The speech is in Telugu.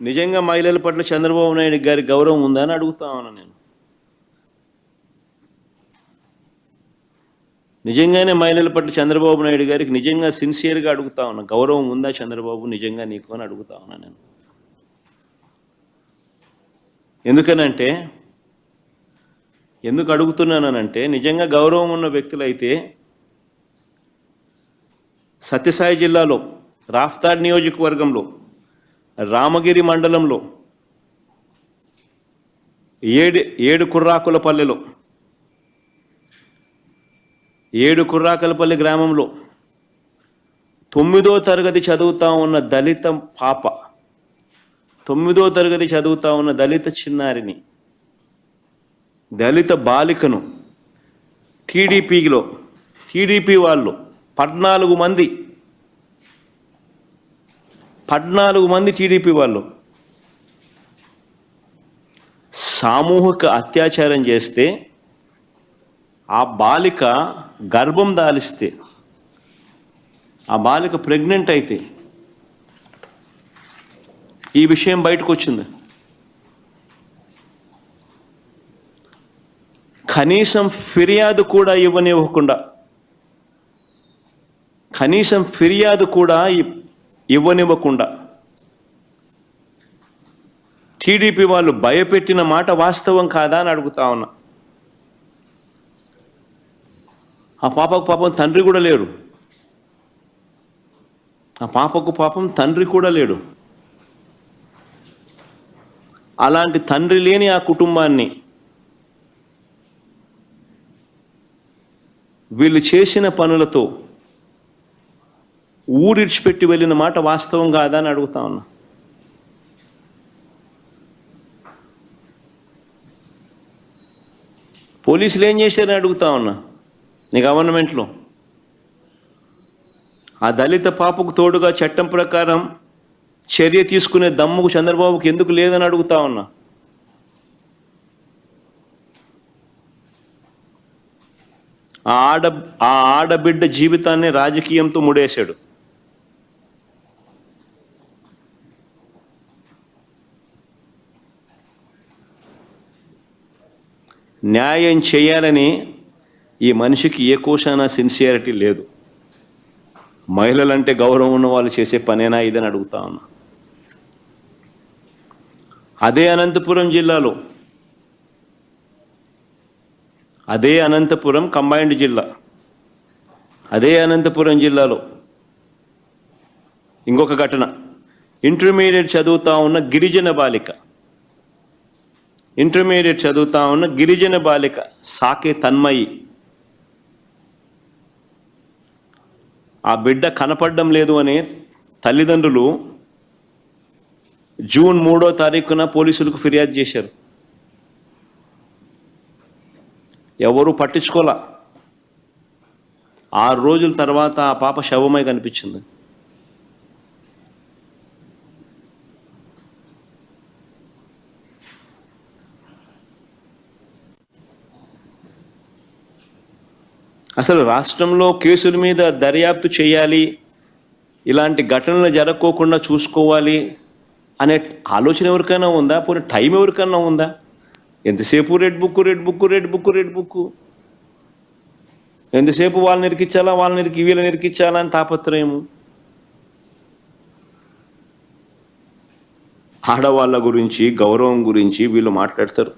నిజంగా మహిళల పట్ల చంద్రబాబు నాయుడు గారి గౌరవం ఉందా అని అడుగుతా ఉన్నా నేను. నిజంగానే మహిళల పట్ల చంద్రబాబు నాయుడు గారికి నిజంగా సిన్సియర్గా అడుగుతా ఉన్నా. గౌరవం ఉందా చంద్రబాబు? నిజంగా నీకు అని అడుగుతా ఉన్నా నేను. ఎందుకనంటే ఎందుకు అడుగుతున్నానంటే నిజంగా గౌరవం ఉన్న వ్యక్తులైతే సత్యసాయి జిల్లాలో రాఫ్తాడ్ నియోజకవర్గంలో రామగిరి మండలంలో ఏడు ఏడు కుర్రాకులపల్లెలో ఏడు కుర్రాకులపల్లి గ్రామంలో తొమ్మిదో తరగతి చదువుతా ఉన్న దళిత పాప తొమ్మిదో తరగతి చదువుతా ఉన్న దళిత చిన్నారిని దళిత బాలికను టీడీపీలో టీడీపీ వాళ్ళు పద్నాలుగు మంది పద్నాలుగు మంది టీడీపీ వాళ్ళు సామూహిక అత్యాచారం చేస్తే ఆ బాలిక గర్భం దాలిస్తే ఆ బాలిక ప్రెగ్నెంట్ అయితే ఈ విషయం బయటకు వచ్చింది కనీసం ఫిర్యాదు కూడా ఇవ్వనివ్వకుండా కనీసం ఫిర్యాదు కూడా ఇ- ఇవ్వనివ్వకుండా. టీడీపీ వాళ్ళు భయపెట్టిన మాట వాస్తవం కాదా అని అడుగుతా ఉన్నా. ఆ పాపకు పాపం తండ్రి కూడా లేడు. ఆ పాపకు పాపం తండ్రి కూడా లేడు. అలాంటి తండ్రి లేని ఆ కుటుంబాన్ని వీళ్ళు చేసిన పనులతో ఊరిడ్చిపెట్టి వెళ్ళిన మాట వాస్తవం కాదా అని అడుగుతా ఉన్నా. పోలీసులు ఏం చేశారని అడుగుతా ఉన్నా. నీ గవర్నమెంట్లో. ఆ దళిత పాపకు తోడుగా చట్టం ప్రకారం చర్య తీసుకునే దమ్ముకు చంద్రబాబుకి ఎందుకు లేదని అడుగుతా ఉన్నా. ఆ ఆడ ఆ ఆడబిడ్డ జీవితాన్ని రాజకీయంతో ముడేశాడు. న్యాయం చేయాలని ఈ మనిషికి ఏ కోశాన సిన్సియారిటీ లేదు. మహిళలంటే గౌరవం ఉన్న వాళ్ళు చేసే పనేనా ఇదని అడుగుతా ఉన్నా. అదే అనంతపురం జిల్లాలో అదే అనంతపురం కంబైన్డ్ జిల్లా అదే అనంతపురం జిల్లాలో ఇంకొక ఘటన. ఇంటర్మీడియట్ చదువుతా ఉన్న గిరిజన బాలిక. ఇంటర్మీడియట్ చదువుతా ఉన్న గిరిజన బాలిక సాకే తన్మయి. ఆ బిడ్డ కనపడడం లేదు అని తల్లిదండ్రులు జూన్ మూడో తారీఖున పోలీసులకు ఫిర్యాదు చేశారు. ఎవరు పట్టించుకోలే. ఆరు రోజుల తర్వాత ఆ పాప శవమై కనిపించింది. అసలు రాష్ట్రంలో కేసుల మీద దర్యాప్తు చేయాలి ఇలాంటి ఘటనలు జరగకోకుండా చూసుకోవాలి అనే ఆలోచన ఎవరికైనా ఉందా? పోనీ టైం ఎవరికైనా ఉందా? ఎంతసేపు red book red book red book red book? ఎంతసేపు వాళ్ళని ఇరికిచ్చాలా వాళ్ళని ఇరికి వీళ్ళని ఇరికిచ్చాలా అని తాపత్రయము ఆడవాళ్ళ గురించి గౌరవం గురించి వీళ్ళు మాట్లాడతారు.